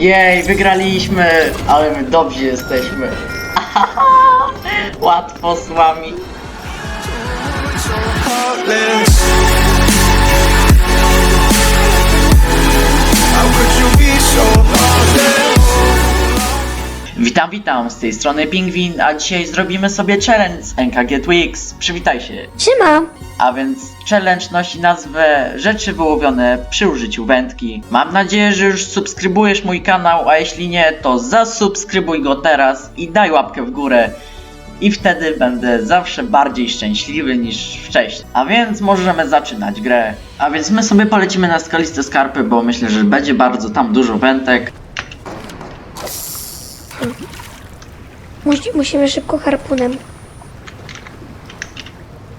Jej, wygraliśmy, ale my dobrzy jesteśmy. Łatwo z wami. you be so heartless? Witam, witam, z tej strony Pingwin, a dzisiaj zrobimy sobie challenge z NKG Twix. Przywitaj się. Siema! A więc challenge nosi nazwę Rzeczy wyłowione przy użyciu wędki. Mam nadzieję, że już subskrybujesz mój kanał, a jeśli nie, to zasubskrybuj go teraz i daj łapkę w górę. I wtedy będę zawsze bardziej szczęśliwy niż wcześniej. A więc możemy zaczynać grę. A więc my sobie polecimy na skaliste skarpy, bo myślę, że będzie bardzo tam dużo wędek. Musi, musimy szybko harpunem.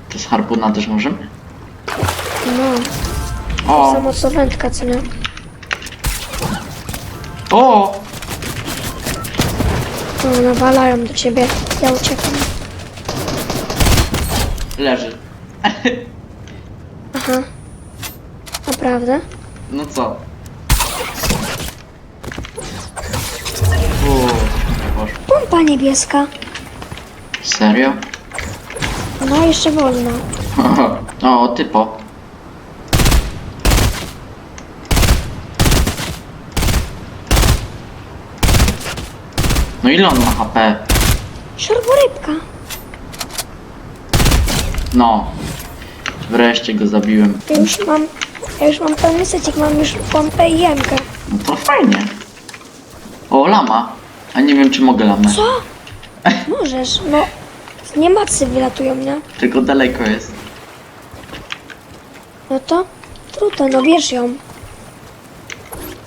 To z harpuna też możemy? No, O! samo co wędka, co nie? O! No, nawalają do ciebie. Ja uciekam. Leży. Aha. Naprawdę? No co? Pompa niebieska. Serio? No, jeszcze wolno. o, typo. No ile on ma HP? Szarborybka. No. Wreszcie go zabiłem. Ja już mam... Ja już mam pełny secik, mam już pompę i jemkę. No to fajnie. O, lama. A nie wiem, czy mogę lamę. Co? Możesz, no. Z niemacy wylatują, nie? Tylko daleko jest. No to trudno, no bierz ją.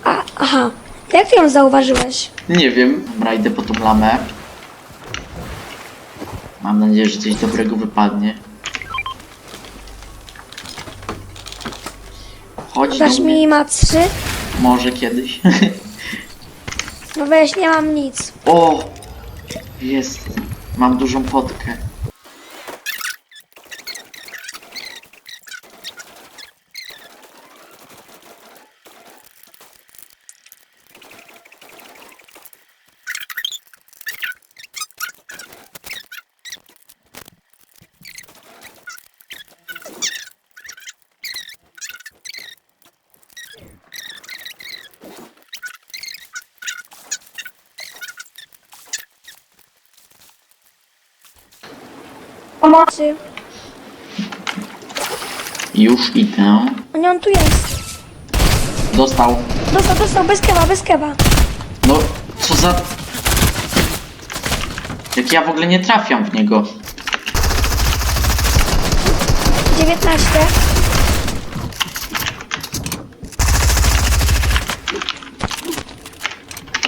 A, aha. Jak ty ją zauważyłeś? Nie wiem. Dobra, idę po tą lamę. Mam nadzieję, że coś dobrego wypadnie. Chodź do Dasz mnie. mi macy? Może kiedyś. No weź, nie mam nic. o! Jest. Mam dużą potkę. Pomocy. Już idę. O nie, on tu jest. Dostał. Dostał, dostał, bez kewa, bez kewa. No, co za... Jak ja w ogóle nie trafiam w niego. 19.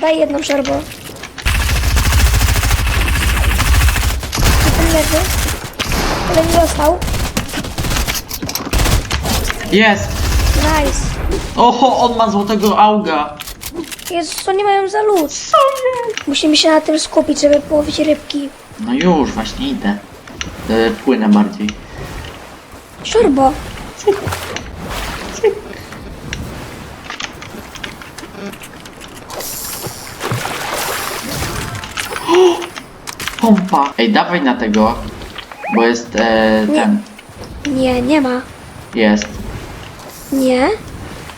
Daj jedną szarbo. Ten leży. Ten nie dostał. Jest! Nice. Oho, on ma złotego auga. Jezus, co nie mają za lód? Musimy się na tym skupić, żeby połowić rybki. No już, właśnie idę. E, płynę bardziej. Szorbo. Pompa. Ej, dawaj na tego. Bo jest e, Nie. ten. Nie, nie ma. Jest. Nie?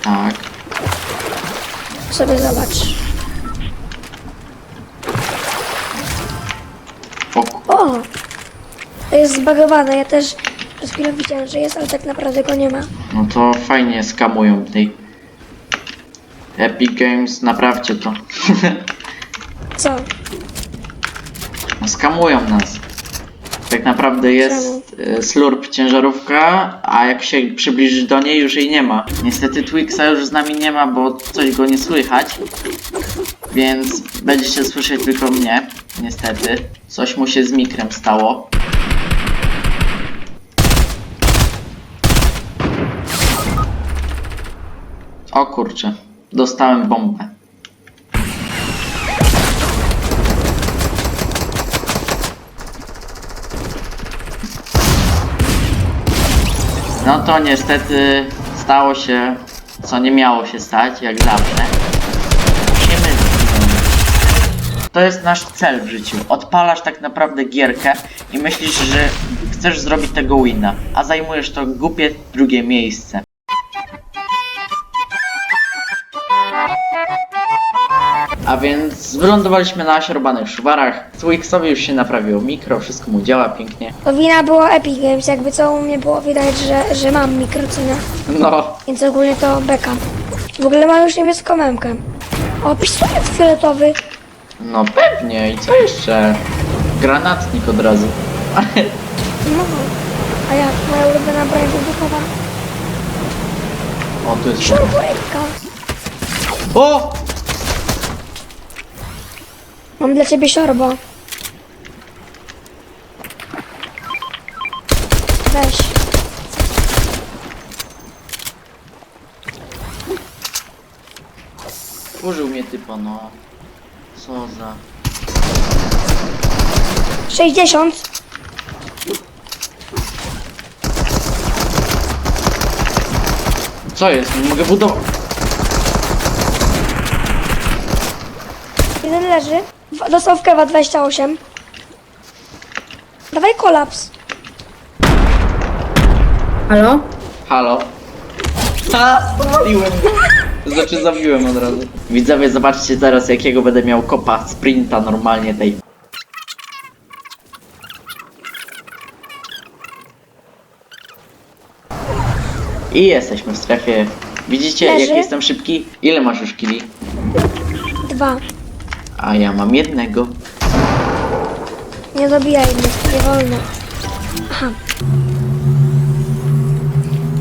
Tak. Sobie zobacz. O, ku- O! To jest zbagowane. Ja też przez chwilę widziałem, że jest, ale tak naprawdę go nie ma. no to fajnie skamują tej. Epic Games, naprawcie to. Co? no, skamują nas. Tak naprawdę jest e, slurp ciężarówka, a jak się przybliżysz do niej, już jej nie ma. Niestety Twixa już z nami nie ma, bo coś go nie słychać. Więc będziecie słyszeć tylko mnie, niestety. Coś mu się z mikrem stało. O kurczę, dostałem bombę. No to niestety stało się, co nie miało się stać, jak zawsze. Musimy. To jest nasz cel w życiu. Odpalasz tak naprawdę gierkę i myślisz, że chcesz zrobić tego winna, a zajmujesz to głupie drugie miejsce. A więc wylądowaliśmy na osiorbanych szuwarach. Swixowi już się naprawiło mikro, wszystko mu działa pięknie. To wina było Epic Games, jakby co u mnie było widać, że, że mam mikrocinę. No, Więc ogólnie to beka. W ogóle mam już niebieską memkę. O, pistolet fioletowy. no pewnie. I co jeszcze? Granatnik od razu. No. A jak moja ulubiona broń wybuchowa? O, tu jest... Szurburejka. O! Mam dla ciebie siorbo. Weź. Użył mnie typa, no. Co za... 60. Co jest? Nie mogę budować. Jeden leży. Dostał w kewa 28. Dawaj kolaps. Halo? Halo? Ha! Powaliłem go. Znaczy zabiłem od razu. Widzowie, zobaczcie teraz jakiego będę miał kopa sprinta normalnie tej. I jesteśmy w strefie. Widzicie jak Leży. jestem szybki? Ile masz już kili? Dwa. A ja mam jednego. Nie zabijaj mnie, nie wolno. Aha.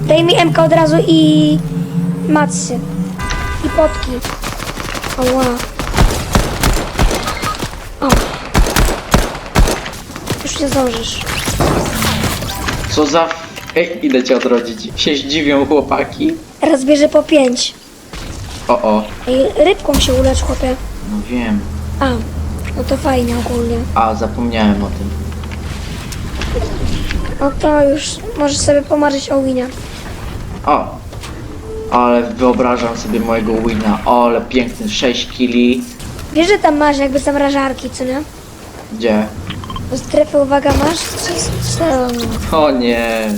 Daj mi MK od razu i matsy. I potki. Oła. O. Już nie zdążysz. Co za... Ej, idę cię odrodzić. Się zdziwią chłopaki. Raz bierze po pięć. O, o. Ej, rybką się ulecz, chłopie. No wiem. A, no to fajnie ogólnie. A, zapomniałem o tym. No to już możesz sobie pomarzyć o winie. O! Ale wyobrażam sobie mojego wina. O, ale piękny 6 kili. Wiesz, że tam masz jakby zamrażarki, co nie? Gdzie? Do strefy, uwaga, masz? Co- O nie.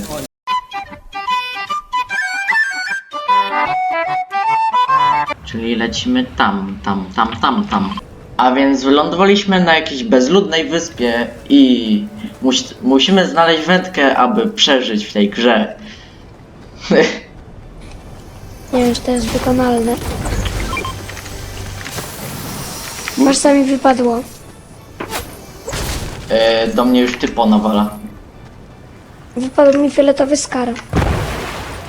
Czyli lecimy tam, tam, tam, tam, tam. A więc wylądowaliśmy na jakiejś bezludnej wyspie i mus musimy znaleźć wędkę, aby przeżyć w tej grze. Nie wiem, czy to jest wykonalne. Masz sami wypadło. e, do mnie już typo nawala. Wypadł mi fioletowy skar.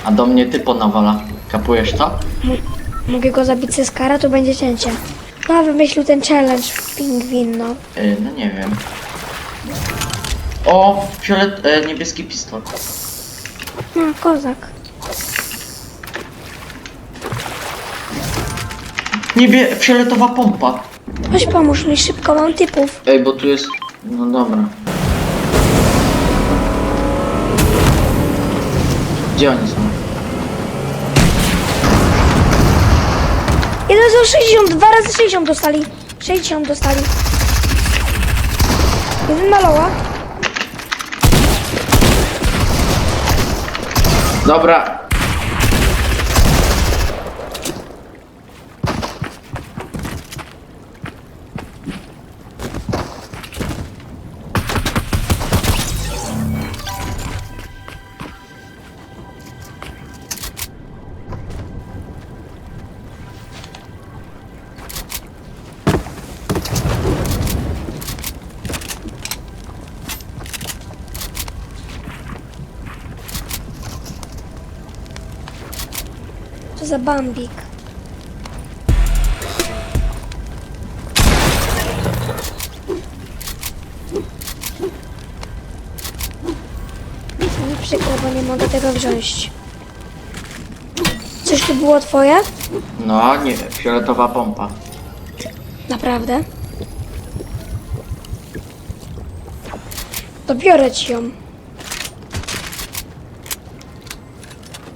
A do mnie typo nawala. Kapujesz to? Mogę go zabić ze skara, to będzie cięcie. No, wymyślił ten challenge, pingwin, no. E, no nie wiem. O, fiolet, e, niebieski pistolet. No, kozak. Niebie, fioletowa pompa. Chodź pomóż mi szybko, mam typów. Ej, bo tu jest... No dobra. Gdzie oni są? Za 60, dwa razy 60 dostali. 60 dostali. Jeden maloła. Dobra. Za bambik. Mi przykro, bo nie mogę tego wziąć. Coś tu było twoje? No, nie wiem, fioletowa pompa. Naprawdę? To biorę ci ją.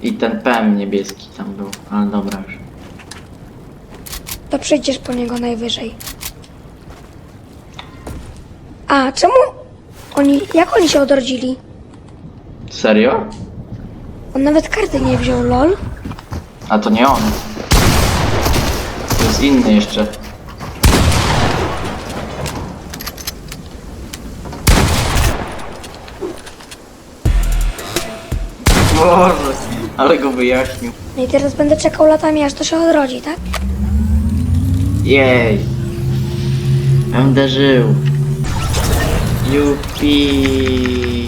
I ten PM niebieski tam był, ale dobra już. To przyjdziesz po niego najwyżej. A, czemu oni, jak oni się odrodzili? Serio? On nawet karty nie wziął, lol. A to nie on. To jest inny jeszcze. Boże, ale go wyjaśnił. No i teraz będę czekał latami, aż to się odrodzi, tak? Jej. Będę żył. Jupi.